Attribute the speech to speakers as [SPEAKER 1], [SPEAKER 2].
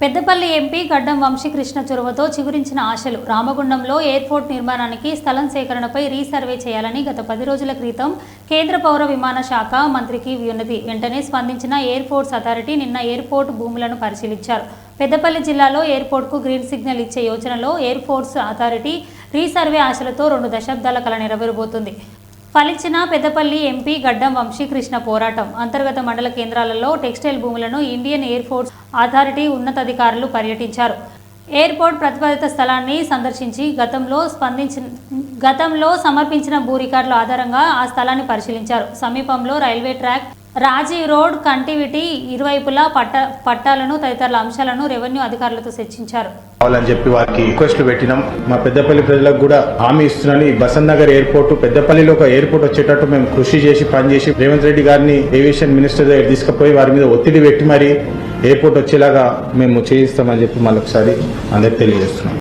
[SPEAKER 1] Peddapalli MP గడ్డం వంశీకృష్ణ చొరవతో చిగురించిన ఆశలు. రామగుండంలో ఎయిర్పోర్ట్ నిర్మాణానికి స్థలం సేకరణపై రీసర్వే చేయాలని గత పది రోజుల క్రితం కేంద్ర పౌర విమాన శాఖ మంత్రికి ఉన్నది వెంటనే స్పందించిన ఎయిర్ ఫోర్స్ అథారిటీ నిన్న ఎయిర్పోర్ట్ భూములను పరిశీలించారు. పెద్దపల్లి జిల్లాలో ఎయిర్పోర్ట్కు గ్రీన్ సిగ్నల్ ఇచ్చే యోచనలో ఎయిర్ ఫోర్స్ అథారిటీ రీసర్వే ఆశలతో రెండు దశాబ్దాల కల నెరవేరబోతుంది. ఫలించిన పెద్దపల్లి ఎంపీ గడ్డం వంశీకృష్ణ పోరాటం. అంతర్గత మండల కేంద్రాలలో టెక్స్టైల్ భూములను ఇండియన్ ఎయిర్ ఫోర్స్ అథారిటీ ఉన్నతాధికారులు పర్యటించారు. ఎయిర్పోర్ట్ ప్రతిపాదిత స్థలాన్ని సందర్శించి గతంలో స్పందించిన గతంలో సమర్పించిన భూ రికార్డుల ఆధారంగా ఆ స్థలాన్ని పరిశీలించారు. సమీపంలో రైల్వే ట్రాక్ రాజీ రోడ్ కంటివిటీ ఇరువైపులా పట్ట పట్టాలను తదితర అంశాలను రెవెన్యూ అధికారులతో చర్చించారు.
[SPEAKER 2] కావాలని చెప్పి వారికి రిక్వెస్ట్లు పెట్టినాం. మా పెద్దపల్లి ప్రజలకు కూడా హామీ ఇస్తున్నాను. ఈ బసంత్ నగర్ ఎయిర్పోర్ట్ పెద్దపల్లిలో ఒక ఎయిర్పోర్ట్ వచ్చేటట్టు మేము కృషి చేసి పనిచేసి రేవంత్ రెడ్డి గారిని ఏవియేషన్ మినిస్టర్ దగ్గర తీసుకుపోయి వారి మీద ఒత్తిడి పెట్టి మరి ఎయిర్పోర్ట్ వచ్చేలాగా మేము చేయిస్తామని చెప్పి మళ్ళొకసారి అందరికి తెలియజేస్తున్నాం.